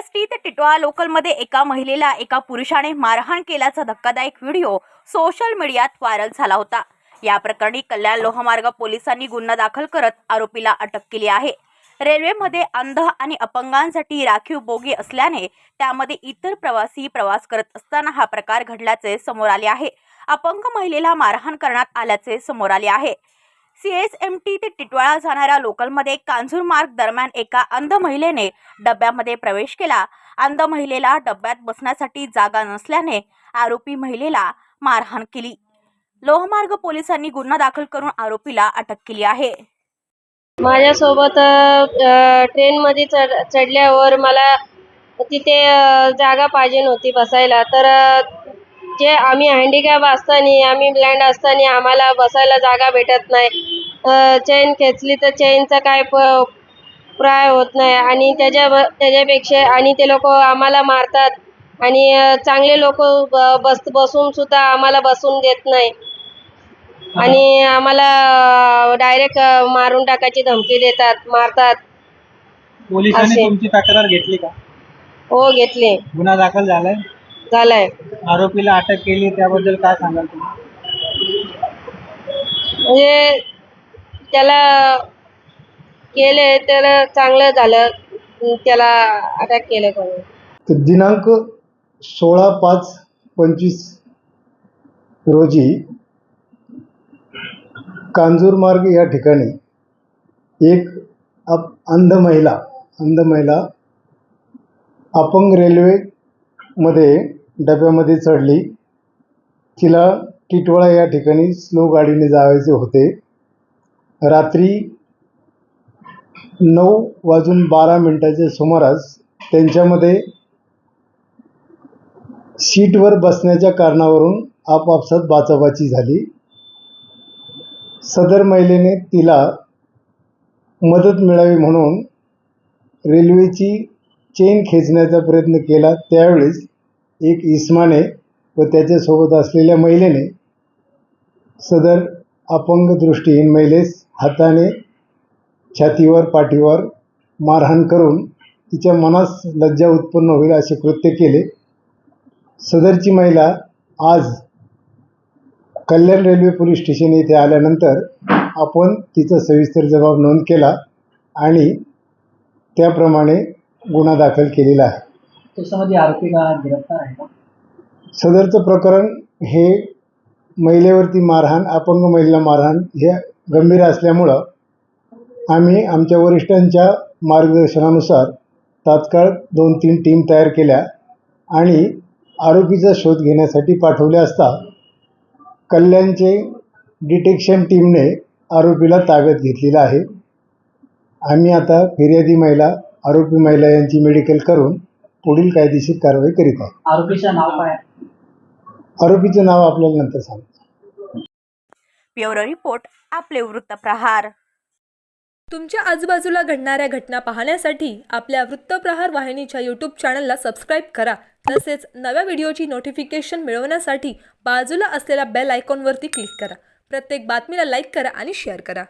टिटवाळा लोकलमध्ये एका महिलेला एका पुरुषाने मारहाण केल्याचा धक्कादायक व्हिडिओ सोशल मीडियात व्हायरल झाला होता. या प्रकरणी कल्याण लोहमार्ग पोलिसांनी गुन्हा दाखल करत आरोपीला अटक केली आहे. रेल्वेमध्ये अंध आणि अपंगांसाठी राखीव बोगी असल्याने त्यामध्ये इतर प्रवासी प्रवास करत असताना हा प्रकार घडल्याचे समोर आले आहे. अपंग महिलेला मारहाण करण्यात आल्याचे समोर आले आहे. सीएसएमटी ते टिटवाळा जाणाऱ्या लोकलमध्ये कांजूर मार्ग दरम्यान एका अंध महिलेने डब्यामध्ये प्रवेश केला. अंध महिलेला डब्यात बसण्यासाठी जागा नसल्याने आरोपी महिलेला मारहाण केली. लोहमार्ग पोलिसांनी गुन्हा दाखल करून आरोपीला अटक केली आहे. माझ्यासोबत ट्रेनमध्ये चढ चढल्यावर मला तिथे जागा पाहिजे नव्हती बसायला. तर जे आम्ही हँडिकॅप असताना आम्ही ब्लाइंड असताना आम्हाला बसायला जागा भेटत नाही. चेन खेचली तर चेनचा काय प प्राय होत नाही. आणि त्याच्या त्याच्यापेक्षा आणि ते लोक आम्हाला मारतात. आणि चांगले लोक बस बसून सुद्धा आम्हाला बसून देत नाही. आणि आम्हाला डायरेक्ट मारून टाकायची धमकी देतात मारतात. पोलिसांनी असे. तुमची तक्रार घेतली का? हो घेतले. गुन्हा दाखल झालाय? झालाय. आरोपीला अटक केली त्याबद्दल काय सांगाल तुम्ही? म्हणजे त्याला केले तर चांगलं झालं. त्याला अटॅक केलं कोणी तर दिनांक सोळा पाच पंचवीस रोजी कांजूरमार्ग या ठिकाणी एक अप अंध महिला अंध महिला अपंग मध्ये डब्यामध्ये चढली. तिला टिटवाळा या ठिकाणी स्लो गाडीने जावायचे होते. रात्री नऊ वाजून बारा मिनिटाच्या सुमारास त्यांच्यामध्ये सीटवर बसण्याच्या कारणावरून आपापसात बाचाबाची झाली. सदर महिलेने तिला मदत मिळावी म्हणून रेल्वेची चेन खेचण्याचा प्रयत्न केला. त्यावेळेस एक इस्माने व त्याच्यासोबत असलेल्या महिलेने सदर अपंग दृष्टीहीन महिलेस हाताने छातीवर पाठीवर मारहाण करून तिच्या मनास लज्जा उत्पन्न होईल असे कृत्य केले. सदरची महिला आज कल्याण रेल्वे पोलीस स्टेशन येथे आल्यानंतर आपण तिचा सविस्तर जबाब नोंद केला आणि त्याप्रमाणे गुन्हा दाखल केलेला आहे. त्याच्यामध्ये आरोपीला गिरफ्तार आहे का? सदरचं प्रकरण हे महिलेवरती मारहाण अपंग महिलेला मारहाण हे गंभीर असल्यामुळं आम्ही आमच्या वरिष्ठांच्या मार्गदर्शनानुसार तात्काळ दोन तीन टीम तयार केल्या आणि आरोपीचा शोध घेण्यासाठी पाठवले असता कल्याणचे डिटेक्शन टीमने आरोपीला ताब्यात घेतलेला आहे. आम्ही आता फिर्यादी महिला आरोपी महिला यांची मेडिकल करून पुढील कायदेशीर कारवाई करीत आहोत आरोपीचं नाव काय? आरोपीचं नाव आपल्याला नंतर सांगतो. ब्युरो रिपोर्ट आपले वृत्तप्रहार तुमच्या आजूबाजूला घडणाऱ्या घटना पाहण्यासाठी आपल्या वृत्तप्रहार वाहिनीच्या यूट्यूब चॅनलला सबस्क्राईब करा. तसेच नव्या व्हिडिओची नोटिफिकेशन मिळवण्यासाठी बाजूला असलेल्या बेल आयकॉनवरती क्लिक करा. प्रत्येक बातमीला लाईक करा आणि शेअर करा.